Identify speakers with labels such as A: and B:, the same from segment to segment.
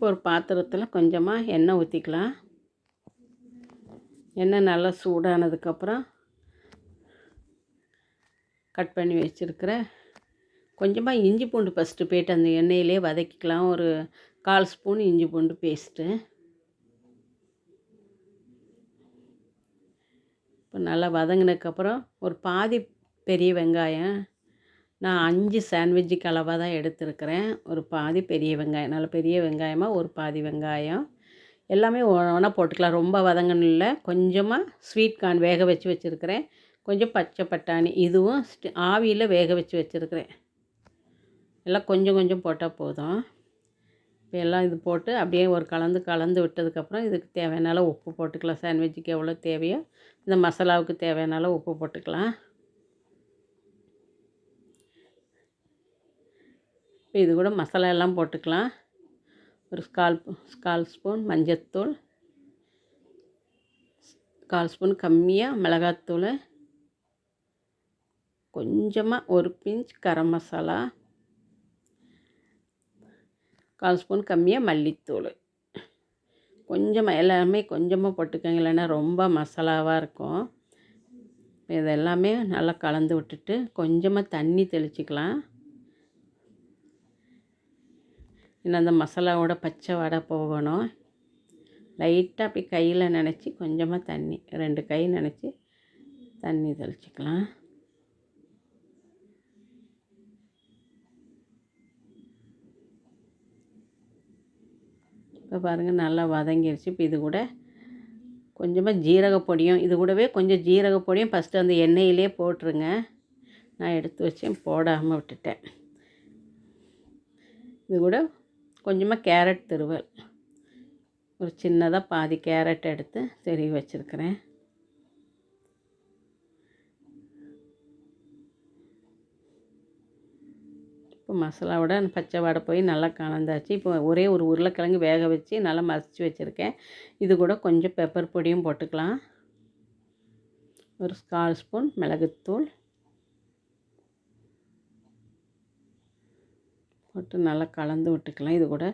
A: இப்போ ஒரு பாத்திரத்தில் கொஞ்சமாக எண்ணெய் ஊற்றிக்கலாம் எண்ணெய் நல்லா சூடானதுக்கப்புறம் கட் பண்ணி வச்சுருக்கிற கொஞ்சமாக இஞ்சி பூண்டு ஃபஸ்ட்டு போய்ட்டு அந்த எண்ணெயிலே வதக்கிக்கலாம். ஒரு கால் ஸ்பூன் இஞ்சி பூண்டு பேஸ்ட்டு இப்போ நல்லா வதங்கினதுக்கப்புறம் ஒரு பாதி பெரிய வெங்காயம் நான் அஞ்சு சாண்ட்விட்ஜுக்கு அளவாக தான் எடுத்திருக்கிறேன். ஒரு பாதி பெரிய வெங்காயம் நல்ல பெரிய வெங்காயமாக ஒரு பாதி வெங்காயம். எல்லாமே ஒன்றா போட்டுக்கலாம். ரொம்ப வதங்கணும் இல்லை. கொஞ்சமாக ஸ்வீட் கார்ன் வேக வச்சு வச்சுருக்கிறேன். கொஞ்சம் பச்சை பட்டாணி இதுவும் ஆவியில் வேக வச்சு வச்சுருக்கிறேன். எல்லாம் கொஞ்சம் கொஞ்சம் போட்டால் போதும். இப்போ எல்லாம் இது போட்டு அப்படியே ஒரு கலந்து கலந்து விட்டதுக்கப்புறம் இதுக்கு தேவையான உப்பு போட்டுக்கலாம். சாண்ட்விட்சுக்கு எவ்வளோ தேவையோ இந்த மசாலாவுக்கு தேவையான அளவு உப்பு போட்டுக்கலாம். இப்போ இது கூட மசாலா எல்லாம் போட்டுக்கலாம். ஒரு கால் கால் ஸ்பூன் மஞ்சத்தூள். கால் ஸ்பூன் கம்மியாக மிளகாத்தூள். கொஞ்சமாக ஒரு பிஞ்ச் கரம் மசாலா. கால் ஸ்பூன் கம்மியாக மல்லித்தூள். கொஞ்சமாக எல்லாமே கொஞ்சமாக போட்டுக்கோங்க இல்லைன்னா ரொம்ப மசாலாவாக இருக்கும். இது எல்லாமே நல்லா கலந்து விட்டுட்டு கொஞ்சமாக தண்ணி தெளிச்சிக்கலாம். இன்னும் அந்த மசாலாவோட பச்சை வடை போகணும். லைட்டாக அப்படி கையில் நினச்சி கொஞ்சமாக தண்ணி ரெண்டு கை நினச்சி தண்ணி தெளிச்சிக்கலாம். இப்போ பாருங்கள் நல்லா வதங்கிருச்சு. இப்போ இது கூட கொஞ்சமாக ஜீரகப்பொடியும் இது கூடவே கொஞ்சம் ஜீரகப்பொடியும் ஃபஸ்ட்டு அந்த எண்ணெயிலே போட்டுருங்க. நான் எடுத்து வச்சேன் போடாமல் விட்டுட்டேன். இது கூட கொஞ்சமாக கேரட் திருவல். ஒரு சின்னதாக பாதி கேரட் எடுத்து தெரிய வச்சுருக்கிறேன். இப்போ மசாலாவோட பச்சை வடை போய் நல்லா கலந்தாச்சு. இப்போ ஒரே ஒரு உருளைக்கிழங்கு வேக வச்சு நல்லா மசிச்சு வச்சுருக்கேன். இது கூட கொஞ்சம் பெப்பர் பொடியும் போட்டுக்கலாம். ஒரு கால் ஸ்பூன் மிளகுத்தூள். போட்டு நல்லா கலந்து விட்டுக்கலாம். இது கூட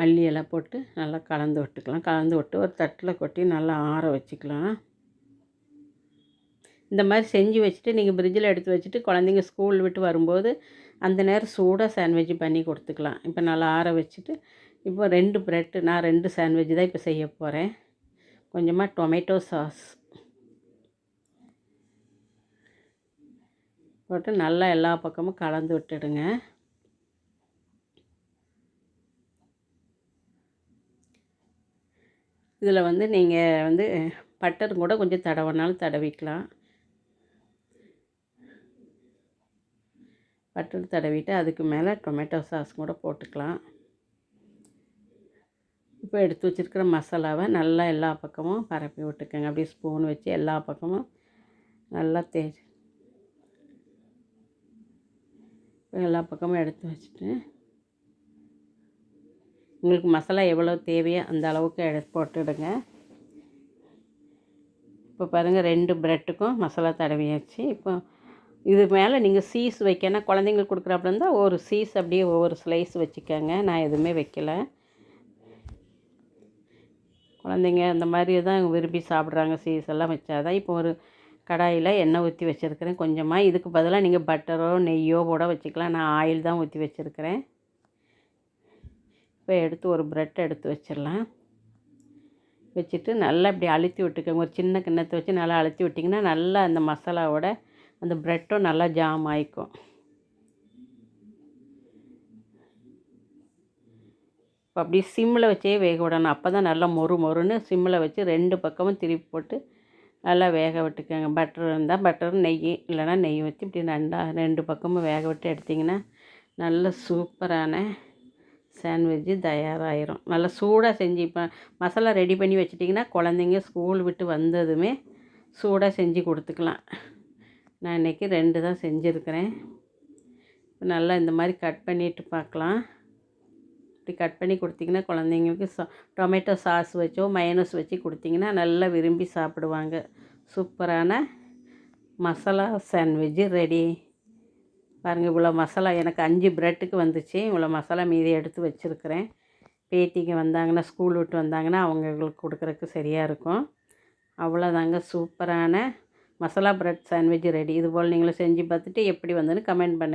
A: மல்லி எல்லாம் போட்டு நல்லா கலந்து விட்டுக்கலாம். கலந்து விட்டு ஒரு தட்டில் கொட்டி நல்லா ஆற வச்சுக்கலாம். இந்த மாதிரி செஞ்சு வச்சுட்டு நீங்கள் ஃப்ரிட்ஜில் எடுத்து வச்சுட்டு குழந்தைங்க ஸ்கூல் விட்டு வரும்போது அந்த நேரம் சூடாக சாண்ட்விட்ச் பண்ணி கொடுத்துக்கலாம். இப்போ நல்லா ஆற வச்சுட்டு இப்போ ரெண்டு ப்ரெட்டு நான் ரெண்டு சாண்ட்விட்ச் தான் இப்போ செய்ய போகிறேன் கொஞ்சமாக டொமேட்டோ சாஸ் போட்டு நல்லா எல்லா பக்கமும் கலந்து விட்டுடுங்க. இதில் வந்து நீங்கள் வந்து பட்டர் கூட கொஞ்சம் தடவினாலும் தடவிக்கலாம். பட்டர் தடவிட்டு அதுக்கு மேலே டொமேட்டோ சாஸ் கூட போட்டுக்கலாம். இப்போ எடுத்து வச்சுருக்கிற மசாலாவை நல்லா எல்லா பக்கமும் பரப்பி விட்டுக்கோங்க. அப்படியே ஸ்பூன் வச்சு எல்லா பக்கமும் நல்லா தேய்ச்சி எல்லா பக்கமும் எடுத்து வச்சுட்டு உங்களுக்கு மசாலா எவ்வளோ தேவையோ அந்த அளவுக்கு எடு போட்டுடுங்க. இப்போ பாருங்கள் ரெண்டு ப்ரெட்டுக்கும் மசாலா தடவியாச்சு. இப்போ இது மேலே நீங்கள் சீஸ் வைக்கணும். குழந்தைங்களுக்கு கொடுக்குறாப்புல இருந்தால் ஒரு சீஸ் அப்படியே ஒவ்வொரு ஸ்லைஸ் வச்சுக்கோங்க. நான் எதுவுமே வைக்கல. குழந்தைங்க அந்த மாதிரி தான் விரும்பி சாப்பிட்றாங்க. சீஸ் எல்லாம் வச்சாதான் இப்போ ஒரு கடாயில் எண்ணெய் ஊற்றி வச்சுருக்கிறேன். கொஞ்சமாக இதுக்கு பதிலாக நீங்கள் பட்டரோ நெய்யோ கூட வச்சுக்கலாம். நான் ஆயில் தான் ஊற்றி வச்சுருக்கிறேன். இப்போ எடுத்து ஒரு ப்ரெட் எடுத்து வச்சிடலாம். வச்சுட்டு நல்லா இப்படி அழுத்தி விட்டுக்கோங்க. ஒரு சின்ன கிண்ணத்தை வச்சு நல்லா அழுத்தி விட்டிங்கன்னா நல்லா அந்த மசாலாவோட அந்த ப்ரெட்டும் நல்லா ஜாம் ஆயிக்கும். இப்போ அப்படியே சிம்மில் வச்சே வேக விடணும். அப்போ தான் நல்லா மொறு மொறுன்னு சிம்மில் வச்சு ரெண்டு பக்கமும் திருப்பி போட்டு நல்லா வேக விட்டுக்கோங்க. பட்டர் இருந்தால் பட்டர் நெய் இல்லைனா நெய் வச்சு இப்படி ரெண்டா ரெண்டு பக்கமும் வேக விட்டு எடுத்திங்கன்னா நல்ல சூப்பரான சாண்ட்விட்ஜு தயாராகிரும் நல்லா சூடாக செஞ்சு இப்போ மசாலா ரெடி பண்ணி வச்சிட்டிங்கன்னா குழந்தைங்க ஸ்கூல் விட்டு வந்ததுமே சூடாக செஞ்சு கொடுத்துக்கலாம். நான் இன்றைக்கி ரெண்டு தான் செஞ்சுருக்கிறேன். நல்லா இந்த மாதிரி கட் பண்ணிவிட்டு பார்க்கலாம். இப்படி கட் பண்ணி கொடுத்திங்கன்னா குழந்தைங்களுக்கு சா டொமேட்டோ சாஸ் வச்சோ மயனஸ் வச்சு கொடுத்திங்கன்னா நல்லா விரும்பி சாப்பிடுவாங்க. சூப்பரான மசாலா சாண்ட்விட்ஜு ரெடி பாருங்கள் இவ்வளோ மசாலா எனக்கு அஞ்சு ப்ரெட்டுக்கு வந்துச்சு. இவ்வளோ மசாலா மீதி எடுத்து வச்சுருக்கிறேன். பேத்திங்க வந்தாங்கன்னா ஸ்கூல் விட்டு வந்தாங்கன்னா அவங்களுக்கு கொடுக்குறக்கு சரியாக இருக்கும். அவ்வளோதாங்க சூப்பரான மசாலா ப்ரெட் சாண்ட்விச் ரெடி இதுபோல் நீங்களும் செஞ்சு பார்த்துட்டு எப்படி வந்ததுன்னு கமெண்ட் பண்ணுங்கள்